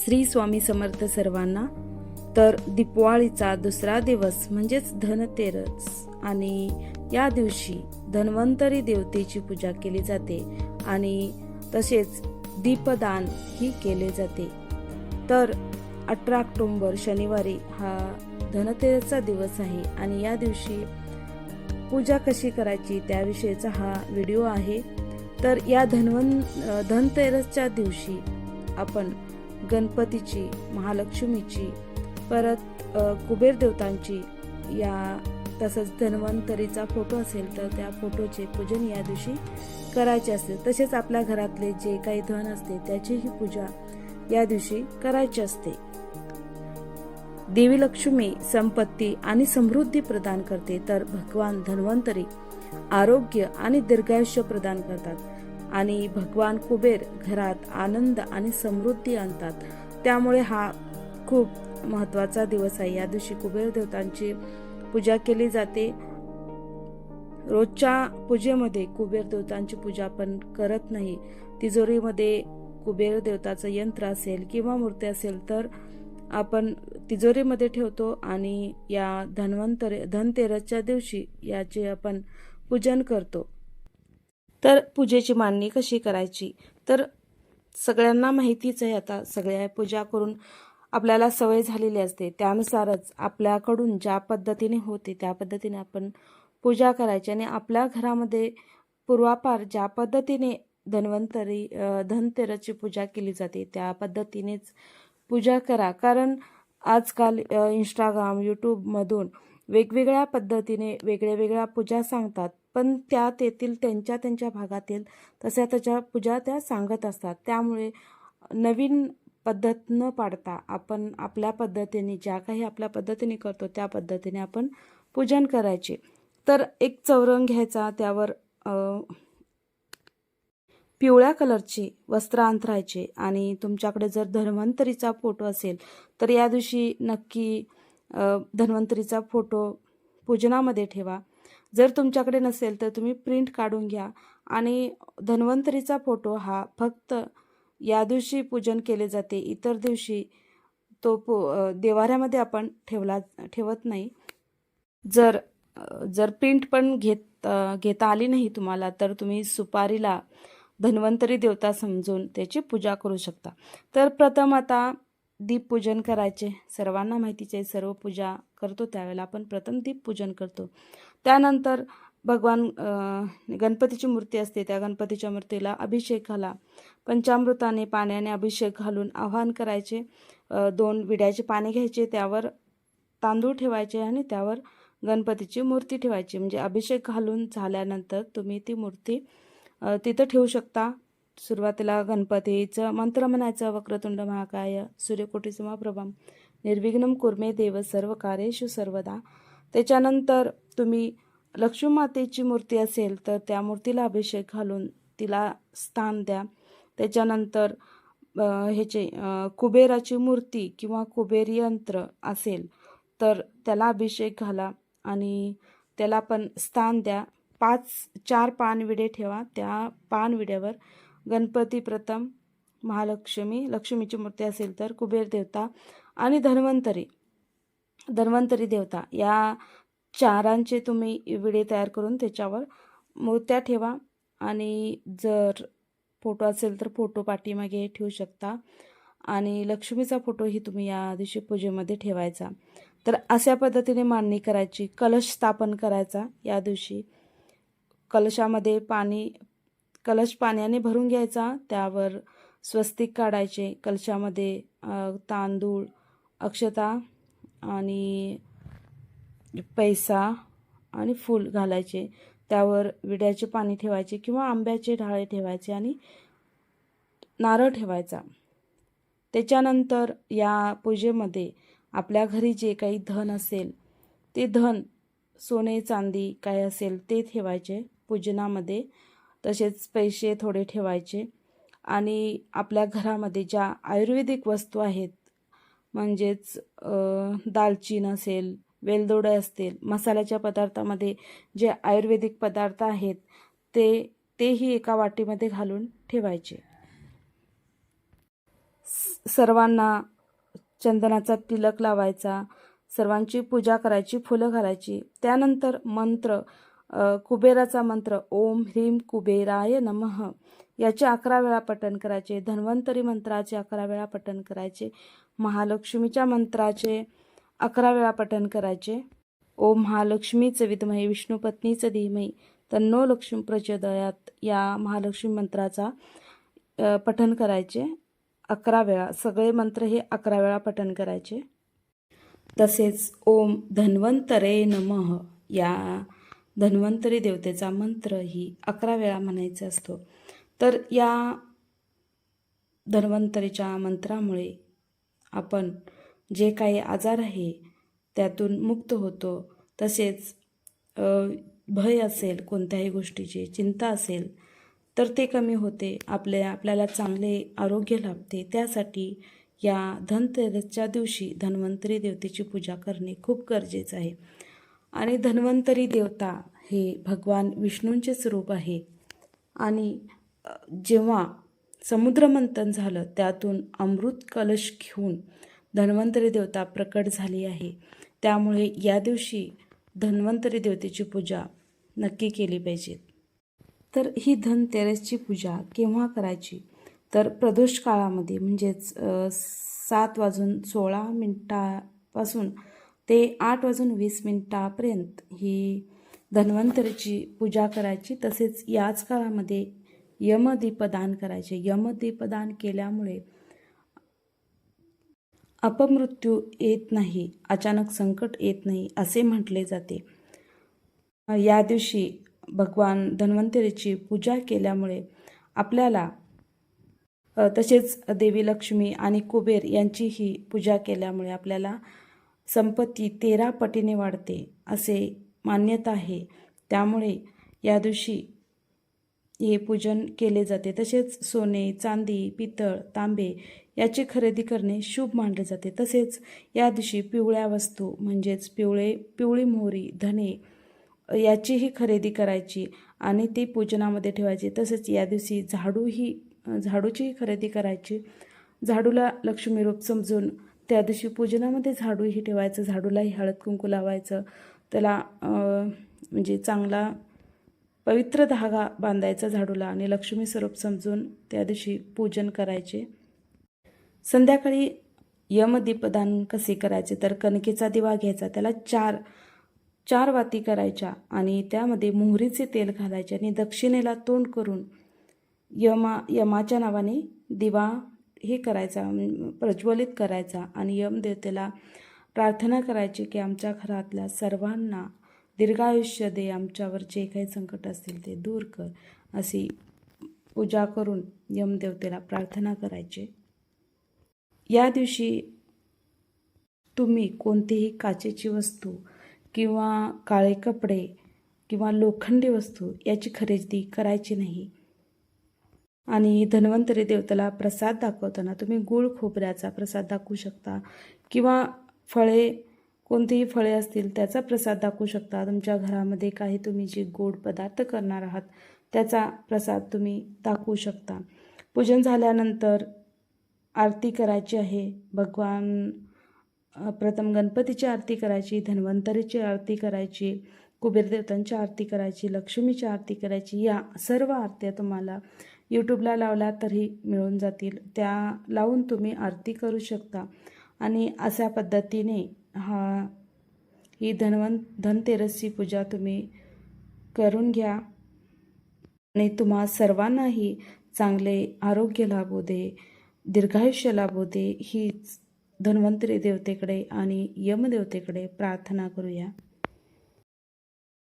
श्री स्वामी समर्थ सर्वांना. तर दिपवाळीचा दुसरा दिवस म्हणजेच धनतेरस. आणि या दिवशी धन्वंतरी देवतेची पूजा केली जाते आणि तसेच दीपदान ही केले जाते. तर अठरा ऑक्टोंबर शनिवारी हा धनतेरसचा दिवस आहे आणि या दिवशी पूजा कशी करायची त्याविषयीचा हा व्हिडिओ आहे. तर या धन्वन धनतेरसच्या दिवशी आपण गणपतीची महालक्ष्मीची परत कुबेर देवतांची या तसंच धन्वंतरीचा फोटो असेल तर त्या फोटोचे पूजन या दिवशी करायचे असते. तसेच आपल्या घरातले जे काही धन असते त्याचीही पूजा या दिवशी करायची असते. देवी लक्ष्मी संपत्ती आणि समृद्धी प्रदान करते तर भगवान धन्वंतरी आरोग्य आणि दीर्घायुष्य प्रदान करतात. आणि भगवान कुबेर घरात आनंद आणि समृद्धी आणतात. त्यामुळे हा खूप महत्त्वाचा दिवस आहे. या दिवशी कुबेर देवतांची पूजा केली जाते. रोजच्या पूजेमध्ये कुबेर देवतांची पूजा आपण करत नाही. तिजोरीमध्ये कुबेर देवताचं यंत्र असेल किंवा मूर्ती असेल तर आपण तिजोरीमध्ये ठेवतो आणि या धन्वंतर धनतेरसच्या दिवशी याचे आपण पूजन करतो. तर पूजेची मांडणी कशी करायची? तर सगळ्यांना माहितीच आहे आता सगळ्या पूजा करून आपल्याला सवय झालेली असते. त्यानुसारच आपल्याकडून ज्या पद्धतीने होते त्या पद्धतीने आपण पूजा करायची आणि आपल्या घरामध्ये पूर्वापार ज्या पद्धतीने धन्वंतरी धनतेरसची पूजा केली जाते त्या पद्धतीनेच पूजा करा. कारण आजकाल इंस्टाग्राम यूट्यूबमधून वेगवेगळ्या पद्धतीने वेगळ्या वेगळ्या पूजा सांगतात. पण त्या तेथील त्यांच्या त्यांच्या भागातील तशा त्याच्या पूजा त्या सांगत असतात. त्यामुळे नवीन पद्धत न पाडता आपण आपल्या पद्धतीने ज्या काही आपल्या पद्धतीने करतो त्या पद्धतीने आपण पूजन करायचे. तर एक चौरंग घ्यायचा त्यावर पिवळ्या कलरची वस्त्र अंथरायचे आणि तुमच्याकडे जर धन्वंतरीचा फोटो असेल तर या दिवशी नक्की धन्वंतरीचा फोटो पूजनामध्ये ठेवा. जर तुमच्याकडे नसेल तर तुम्ही प्रिंट काढून घ्या. आणि धन्वंतरीचा फोटो हा फक्त या दिवशी पूजन केले जाते. इतर दिवशी तो पो देवाऱ्यामध्ये आपण ठेवला ठेवत नाही. जर जर प्रिंट पण घेत घेता आली नाही तुम्हाला तर तुम्ही सुपारीला धन्वंतरी देवता समजून त्याची पूजा करू शकता. तर प्रथम आता दीपपूजन करायचे. सर्वांना माहितीचे सर्व पूजा करतो त्यावेळेला आपण प्रथम दीपपूजन करतो. त्यानंतर भगवान गणपतीची मूर्ती असते त्या गणपतीच्या मूर्तीला अभिषेक घाला. पंचामृताने पाण्याने अभिषेक घालून आवाहन करायचे. दोन विड्याचे पाणी घ्यायचे त्यावर तांदूळ ठेवायचे आणि त्यावर गणपतीची मूर्ती ठेवायची. म्हणजे अभिषेक घालून झाल्यानंतर तुम्ही ती मूर्ती तिथं ठेवू शकता. सुरुवातीला गणपतीचं मंत्र म्हणायचं वक्रतुंड महाकाय सूर्यकोटी समप्रभम निर्विघ्नम कुर्मे देव सर्व कार्येशु सर्वदा. त्याच्यानंतर तुम्ही लक्ष्मी मातेची मूर्ती असेल तर त्या मूर्तीला अभिषेक घालून तिला स्थान द्या. त्याच्यानंतर ह्याचे कुबेराची मूर्ती किंवा कुबेर यंत्र असेल तर त्याला अभिषेक घाला आणि त्याला पण स्थान द्या. पाच चार पानविडे ठेवा. त्या पानविड्यावर गणपती प्रथम महालक्ष्मी लक्ष्मीची मूर्ती असेल तर कुबेर देवता आणि धन्वंतरी. धन्वंतरी देवता. या चारांचे तुम्ही विडे तयार करून त्याच्यावर मूर्त्या ठेवा आणि जर फोटो असेल तर फोटो पाठीमागे ठेवू शकता. आणि लक्ष्मीचा फोटोही तुम्ही या दिवशी पूजेमध्ये ठेवायचा. तर अशा पद्धतीने मांडणी करायची. कलश स्थापन करायचा या दिवशी. कलशामध्ये पाणी कलश पाण्याने भरून घ्यायचा. त्यावर स्वस्तिक काढायचे. कलशामध्ये तांदूळ अक्षता आणि पैसा आणि फूल घालायचे. त्यावर विड्याचे पाणी ठेवायचे किंवा आंब्याचे ढाळे ठेवायचे आणि नारळ ठेवायचा. त्याच्यानंतर या पूजेमध्ये आपल्या घरी जे काही धन असेल ते धन सोने चांदी काय असेल ते ठेवायचे पूजनामध्ये. तसेच पैसे थोडे ठेवायचे. आणि आपल्या घरामध्ये ज्या आयुर्वेदिक वस्तू आहेत म्हणजेच अ, दालचीन असेल वेलदोडे असतील मसाल्याच्या पदार्थामध्ये जे आयुर्वेदिक पदार्थ आहेत ते तेही एका वाटीमध्ये घालून ठेवायचे. स- सर्वांना चंदनाचा तिलक लावायचा सर्वांची पूजा करायची फुलं घालायची त्यानंतर मंत्र कुबेराचा मंत्र ओम ह्रीम कुबेराय नमः. याचे अकरा वेळा पठण करायचे धन्वंतरी मंत्राचे अकरा वेळा पठण करायचे महालक्ष्मीच्या मंत्राचे अकरा वेळा पठण करायचे. ओम महालक्ष्मीचं विद्महे विष्णुपत्नीचं धीमही तन्नो लक्ष्मी प्रचोदयात या महालक्ष्मी मंत्राचा पठण करायचे. अकरा वेळा सगळे मंत्र हे अकरा वेळा पठण करायचे. तसेच ओम धन्वंतरे नमः या धन्वंतरी देवतेचा मंत्र ही अकरा वेळा म्हणायचा असतो. तर या धन्वंतरीच्या मंत्रामुळे आपण जे काही आजार आहे त्यातून मुक्त होतो. तसेच भय असेल कोणत्याही गोष्टीची चिंता असेल तर ते कमी होते. आपल्या आपल्याला चांगले आरोग्य लाभते. त्यासाठी या धनतेरसच्या दिवशी धन्वंतरी देवतेची पूजा करणे खूप गरजेचं आहे. आणि धन्वंतरी देवता हे भगवान विष्णूंचे स्वरूप आहे आणि जेव्हा समुद्रमंथन झालं त्यातून अमृत कलश घेऊन धन्वंतरी देवता प्रकट झाली आहे. त्यामुळे या दिवशी धन्वंतरी देवतेची पूजा नक्की केली पाहिजे. तर ही धनतेरसची पूजा केव्हा करायची? तर प्रदोष काळामध्ये म्हणजेच सात वाजून सोळा मिनटापासून ते आठ वाजून वीस मिनटापर्यंत ही धन्वंतरीची पूजा करायची. तसेच याच काळामध्ये यमदीपदान करायचे. यमदीपदान केल्यामुळे अपमृत्यू येत नाही अचानक संकट येत नाही असे म्हटले जाते. या दिवशी भगवान धन्वंतरीची पूजा केल्यामुळे आपल्याला तसेच देवी लक्ष्मी आणि कुबेर यांचीही पूजा केल्यामुळे आपल्याला संपत्ती तेरा पटीने वाढते असे मान्यता आहे. त्यामुळे या दिवशी हे पूजन केले जाते. तसेच सोने चांदी पितळ तांबे याची खरेदी करणे शुभ मानले जाते. तसेच या दिवशी पिवळ्या वस्तू म्हणजेच पिवळे पिवळी मोहरी धने याचीही खरेदी करायची आणि ती पूजनामध्ये ठेवायची. तसेच या दिवशी झाडूही झाडूचीही खरेदी करायची. झाडूला लक्ष्मी रूप समजून त्या दिवशी पूजनामध्ये झाडूही ठेवायचं झाडूलाही हळद कुंकू लावायचं. त्याला म्हणजे चांगला पवित्र धागा बांधायचा झाडूला आणि लक्ष्मी स्वरूप समजून त्या दिवशी पूजन करायचे. संध्याकाळी यमदीपदान कसे करायचे? तर कणकेचा दिवा घ्यायचा त्याला चार चार वाती करायच्या आणि त्यामध्ये मोहरीचे तेल घालायचे आणि दक्षिणेला तोंड करून यमा यमाच्या नावाने दिवा हे करायचा म्हणजे प्रज्वलित करायचा आणि यमदेवतेला प्रार्थना करायची की आमच्या घरातल्या सर्वांना दीर्घायुष्य दे आमच्यावर जे काही संकट असतील ते दूर कर अशी पूजा करून यमदेवतेला प्रार्थना करायची. या दिवशी तुम्ही कोणतीही काचेची वस्तू किंवा काळे कपडे किंवा लोखंडी वस्तू याची खरेदी करायची नाही. आणि धन्वंतरी देवतेला प्रसाद दाखवताना तुम्ही गूळ खोबऱ्याचा प्रसाद दाखवू शकता. किंवा फळे कोणतीही फळे असतील त्याचा प्रसाद दाखवू शकता. तुमच्या घरामध्ये काही तुम्ही जे गोड पदार्थ करणार आहात त्याचा प्रसाद तुम्ही दाखवू शकता. पूजन झाल्यानंतर आरती करायची आहे. भगवान प्रथम गणपतीची आरती करायची धन्वंतरीची आरती करायची कुबेर देवतांची आरती करायची लक्ष्मीची आरती करायची या सर्व आरत्या तुम्हाला यूट्यूबला लावला तरी मिळून जातील. त्या लावून तुम्ही आरती करू शकता. आणि अशा पद्धतीने हा ही धनवन धनतेरसची पूजा तुम्ही करून घ्या. आणि तुम्हा सर्वांनाही चांगले आरोग्य लाभू दे दीर्घायुष्य लाभू दे. हीच धन्वंतरी देवतेकडे आणि यमदेवतेकडे प्रार्थना करूया.